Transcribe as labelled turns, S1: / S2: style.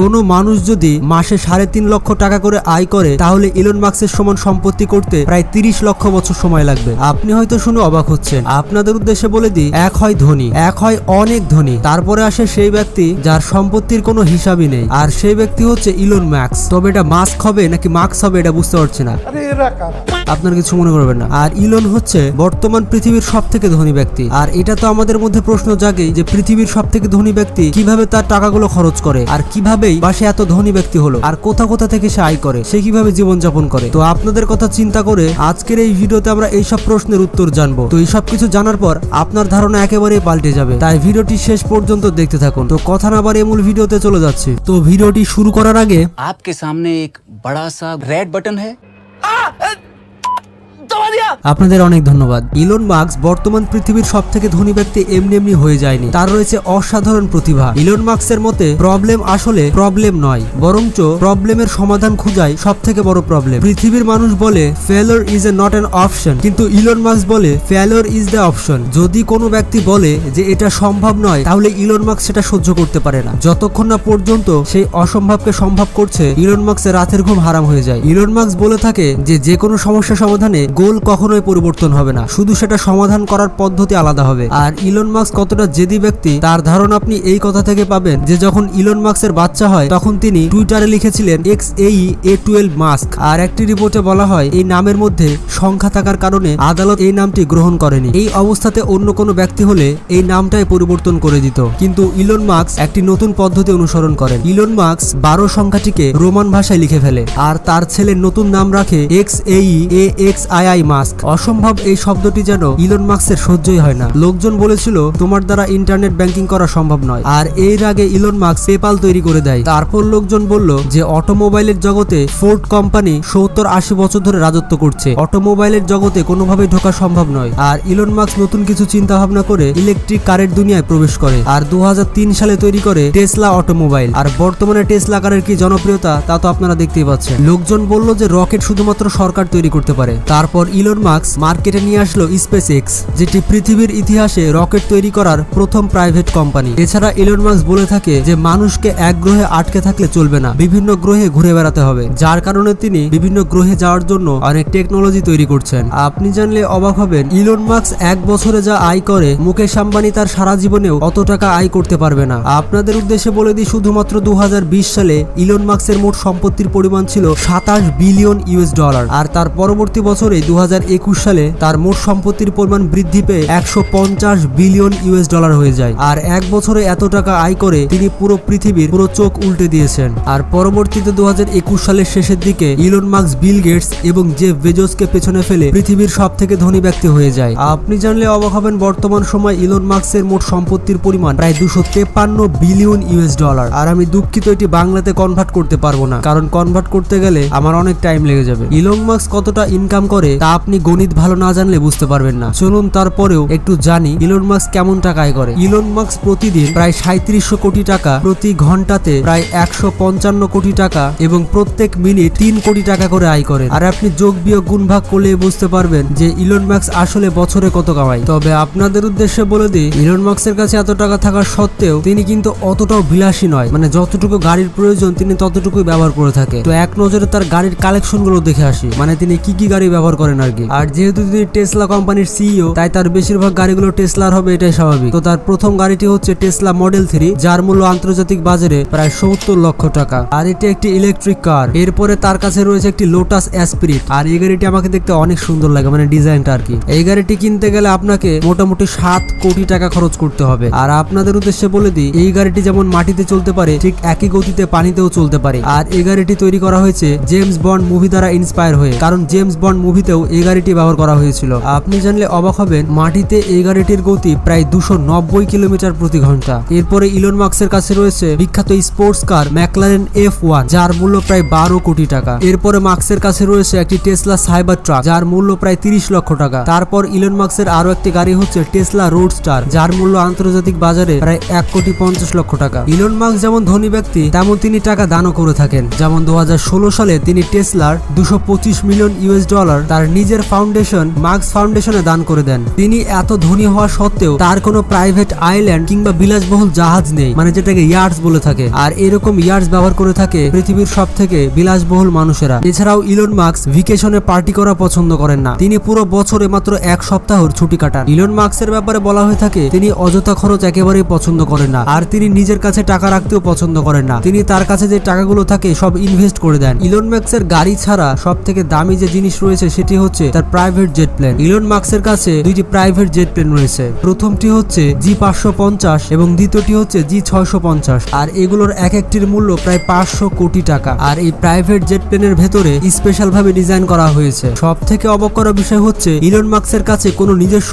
S1: কোনো মানুষ যদি মাসে সাড়ে তিন লক্ষ টাকা করে আয় করে, তাহলে ইলন মার্কসের সমান সম্পত্তি করতে প্রায় তিরিশ লক্ষ বছর সময় লাগবে। আপনি হয়তো শুনে অবাক হচ্ছেন। আপনাদের উদ্দেশ্যে বলে দিই, এক হয় ধনী, এক হয় অনেক ধনী। তারপরে আসে সেই ব্যক্তি যার সম্পত্তির কোনো হিসাবই নেই, আর সেই ব্যক্তি হচ্ছে ইলন ম্যাক্স তবে এটা মাস্ক হবে নাকি মার্কস হবে এটা বুঝতে পারছি না। আপনার কিছু মনে করবেন না আর ইলন হচ্ছে বর্তমান পৃথিবীর সব থেকে ধনী ব্যক্তি আর এটা তো আমাদের মধ্যে প্রশ্ন জাগে যে পৃথিবীর সব থেকে ধনী ব্যক্তি কিভাবে তার টাকাগুলো খরচ করে আর কিভাবেই বা সে এত ধনী ব্যক্তি হলো আর কোথা কোথা থেকে সে আয় করে সে কিভাবে জীবনযাপন করে তো আপনাদের কথা চিন্তা করে আজকের এই ভিডিওতে আমরা এইসব প্রশ্নের উত্তর জানবো তো এইসব কিছু জানার পর আপনার ধারণা একেবারেই পাল্টে যাবে তাই ভিডিওটি শেষ পর্যন্ত দেখতে থাকুন তো কথা না বাড়িয়ে মূল ভিডিওতে চলে যাচ্ছে তো ভিডিওটি শুরু করার আগে
S2: आपके सामने एक बड़ा सा रेड बटन है
S1: আপনাদের অনেক ধন্যবাদ। ইলন মার্কস বর্তমান পৃথিবীর সব থেকে ধনী ব্যক্তি এমনি এমনি হয়ে যায়নি। তার রয়েছে অসাধারণ প্রতিভা। ইলন মার্কসের মতে প্রবলেম আসলে প্রবলেম নয়, বরঞ্চ প্রবলেমের সমাধান খুঁজাই সব থেকে বড় প্রবলেম পৃথিবীর মানুষ বলে failure is a not an option কিন্তু ইলন মার্কস বলে ফেলোর ইজ দ্য অপশন যদি কোনো ব্যক্তি বলে যে এটা সম্ভব নয়, তাহলে ইলন মার্কস সেটা সহ্য করতে পারে না। যতক্ষণ না পর্যন্ত সেই অসম্ভবকে সম্ভব করছে, ইলন মার্কসের রাতের ঘুম হারাম হয়ে যায়। ইলন মার্কস বলে থাকে যে যে কোনো সমস্যা সমাধানে গোল কখনোই পরিবর্তন হবে না। শুধু সেটা সমাধান করার পদ্ধতি আলাদা হবে। আর ইলন মার্কস কতটা জেদি ব্যক্তি, তার ধারণা আপনি এই কথা থেকে পাবেন যে যখন ইলন মার্কসের বাচ্চা হয়, তখন তিনি টুইটারে লিখেছিলেন এক্স এই এ টুয়েলভ মাস্ক। আর একটি রিপোর্টে বলা হয়, এই নামের মধ্যে সংখ্যা থাকার কারণে আদালত এই নামটি গ্রহণ করেনি। এই অবস্থাতে অন্য কোনো ব্যক্তি হলে এই নামটাই পরিবর্তন করে দিত। কিন্তু ইলন মার্কস একটি নতুন পদ্ধতি অনুসরণ করেন। ইলন মার্কস বারো সংখ্যাটিকে রোমান ভাষায় লিখে ফেলে। আর তার ছেলের নতুন নাম রাখে এক্স এই A X I I Musk. অসম্ভব এই শব্দটি যেন ইলন মার্কসের সহ্যই হয় না। লোকজন বলেছিল, তোমার দ্বারা ইন্টারনেট ব্যাংকিং করা সম্ভব নয়। আর এর আগে ইলন মাস্ক পেপাল তৈরি করে দেয়। তারপর লোকজন বলল যে, অটোমোবাইলের জগতে ফোর্ড কোম্পানি সত্তর আশি বছর ধরে রাজত্ব করছে। অটোমোবাইলের জগতে কোনোভাবেই ঢোকা সম্ভব নয়। আর ইলন মাস্ক নতুন কিছু চিন্তা ভাবনা করে ইলেকট্রিক কারের দুনিয়ায় প্রবেশ করে আর দু হাজার তিন সালে তৈরি করে টেসলা অটোমোবাইল। আর বর্তমানে টেসলা কারের কি জনপ্রিয়তা তা তো আপনারা দেখতেই পাচ্ছেন। লোকজন বলল যে, রকেট শুধুমাত্র সরকার তৈরি করতে পারে। তারপর ইলন মার্কস মার্কেটে নিয়ে আসলো স্পেস এক্স যেটি পৃথিবীর ইতিহাসে রকেট তৈরি করার প্রথম প্রাইভেট কোম্পানি এছাড়া ইলন মার্কস বলে থাকে যে, মানুষকে এক গ্রহে আটকে থাকলে চলবে না। বিভিন্ন গ্রহে ঘুরে বেড়াতে হবে। যার কারণে তিনি বিভিন্ন গ্রহে যাওয়ার জন্য অনেক টেকনোলজি তৈরি করছেন। আপনি জানলে অবাক হবেন, ইলন মার্কস এক বছরে যা আয় করে, মুকেশ আম্বানি তার সারা জীবনেও অত টাকা আয় করতে পারবে না। আপনাদের উদ্দেশ্যে বলে দিই, শুধুমাত্র দু হাজার বিশ সালে ইলন মার্কসের মোট সম্পত্তির পরিমাণ ছিল সাতাশ বিলিয়ন ইউএস ডলার। আর তার পরবর্তী বছরে দু সালে তার মোট সম্পত্তির পরিমাণ বৃদ্ধি পেয়ে একশো বিলিয়ন ইউএস ডলার হয়ে যায়। আর এক বছরে এত টাকা আয় করে তিনি পুরো পৃথিবীর পুরো চোখ উল্টে দিয়েছেন। আর পরবর্তীতে দু সালের শেষের দিকে ইলন মার্কস বিল গেটস এবং জেফ বেজোসকে পেছনে ফেলে পৃথিবীর সব থেকে ধনী ব্যক্তি হয়ে যায়। আপনি জানলে অবাক হবেন, বর্তমান সময় ইলন মার্কসের মোট সম্পত্তির পরিমাণ প্রায় দুশো তেপান্ন বিলিয়ন ইউএস ডলার। আর আমি দুঃখিত, এটি বাংলাতে কনভার্ট করতে পারব না। কারণ কনভার্ট করতে গেলে আমার অনেক টাইম লেগে যাবে। ইলন মার্কস কতটা ইনকাম করে, তা আপনি গণিত ভালো না জানলে বুঝতে পারবেন না। চলুন তারপরেও একটু জানি ইলন মার্কস কেমন টাকা আয় করে। ইলন মার্কস প্রতিদিন প্রায় সাঁত্রিশশো কোটি টাকা প্রতি ঘন্টাতে প্রায় একশো পঞ্চান্ন কোটি টাকা এবং প্রত্যেক মিনিট তিন কোটি টাকা করে আয় করেন। আর আপনি যোগ বিয়োগ গুণ ভাগ করলে বুঝতে পারবেন যে ইলন মার্কস আসলে বছরে কত কামায়। তবে আপনাদের উদ্দেশ্যে বলে দিই, ইলন মার্কসের কাছে এত টাকা থাকা সত্ত্বেও তিনি কিন্তু অতটাও বিলাসী নয়। মানে যতটুকু গাড়ির প্রয়োজন তিনি ততটুকুই ব্যবহার করে থাকে। তো এক নজরে তার গাড়ির কালেকশনগুলো দেখে আসি। মানে তিনি কি কি গাড়ি ব্যবহার করেন আর কি। আর যেহেতু তিনি টেসলা কোম্পানির সিইও তাই তার বেশিরভাগ গাড়িগুলো টেসলার হবে, এটাই স্বাভাবিক। তো তার প্রথম গাড়িটি হচ্ছে টেসলা মডেল থ্রি যার মূল্য আন্তর্জাতিক বাজারে প্রায় সত্তর লক্ষ টাকা। আর এটি একটি ইলেকট্রিক কার এরপরে তার কাছে রয়েছে একটি লোটাস অ্যাসপিরিট আর এই গাড়িটি আমাকে দেখতে অনেক সুন্দর লাগে মানে ডিজাইনটা আর কি। এই গাড়িটি কিনতে গেলে আপনাকে মোটামুটি সাত কোটি টাকা খরচ করতে হবে। আর আপনাদের উদ্দেশ্যে বলে দিই, এই গাড়িটি যেমন মাটিতে চলতে পারে, ঠিক একই গতিতে পানিতেও চলতে পারে। আর এই গাড়িটি তৈরি করা হয়েছে জেমস বন্ড মুভি দ্বারা ইন্সপায়ার হয়ে। কারণ জেমস বন্ড মুভিতেও এই গাড়িটি ব্যবহার করা হয়েছিল। আপনি জানলে অবাক হবেন, মাটিতে এই গাড়িটির গতি প্রায় দুশো নব্বই কিলোমিটার প্রতি ঘণ্টা। এরপরে ইলন মার্কসের কাছে রয়েছে বিখ্যাত sports car McLaren F one, যার মূল্য প্রায় বারো কোটি টাকা। এরপরে মার্কসের কাছে রয়েছে একটি টেসলা সাইবার ট্রাক, যার মূল্য প্রায় তিরিশ লক্ষ টাকা। তারপর ইলন মার্কসের আরও একটি গাড়ি হচ্ছে টেসলা রোড স্টার যার মূল্য আন্তর্জাতিক বাজারে প্রায় এক কোটি পঞ্চাশ লক্ষ টাকা। ইলন মার্কস যেমন ধনী ব্যক্তি, তেমন তিনি টাকা দানও করে থাকেন। যেমন দু হাজার ষোলো সালে তিনি টেসলার দুশো মিলিয়ন ইউএস ডলার তার নিজের ফাউন্ডেশন মার্কস ফাউন্ডেশনে দান করে দেন। তিনি এত ধনী হওয়া সত্ত্বেও তার কোনো প্রাইভেট আইল্যান্ড কিংবা বিলাসবহুল জাহাজ নেই মানে যেটাকে ইয়ার্ডস বলে থাকে। আর এরকম ইয়ার্ডস ব্যবহার করে থাকে পৃথিবীর সব থেকে বিলাসবহুল মানুষেরা। এছাড়াও ইলন মার্কস ভিকেশনে পার্টি করা পছন্দ করেন না। তিনি পুরো বছরে মাত্র এক সপ্তাহর ছুটি কাটান। ইলন মার্কসের ব্যাপারে বলা হয়ে থাকে, তিনি অযথা খরচ একেবারেই পছন্দ করেন না। আর তিনি নিজের কাছে টাকা রাখতেও পছন্দ করেন না। তিনি তার কাছে যে টাকাগুলো থাকে সব ইনভেস্ট করে দেন। ইলন মার্কসের গাড়ি ছাড়া সব থেকে দামি যে জিনিস রয়েছে সেটি হচ্ছে তার প্রাইভেট জেট প্লেন ইলন মার্কসের কাছে দুইটি প্রাইভেট জেট প্লেন রয়েছে। প্রথমটি হচ্ছে জি পাঁচশো পঞ্চাশ এবং দ্বিতীয়টি হচ্ছে জি ছয়শো পঞ্চাশ। আর এগুলোর এক একটির মূল্য প্রায় পাঁচশো কোটি টাকা। আর এই প্রাইভেট জেট প্লেনের ভেতরে স্পেশাল ভাবে ডিজাইন করা হয়েছে। সব থেকে অবাক বিষয় হচ্ছে ইলন মার্কসের কাছে কোনো নিজস্ব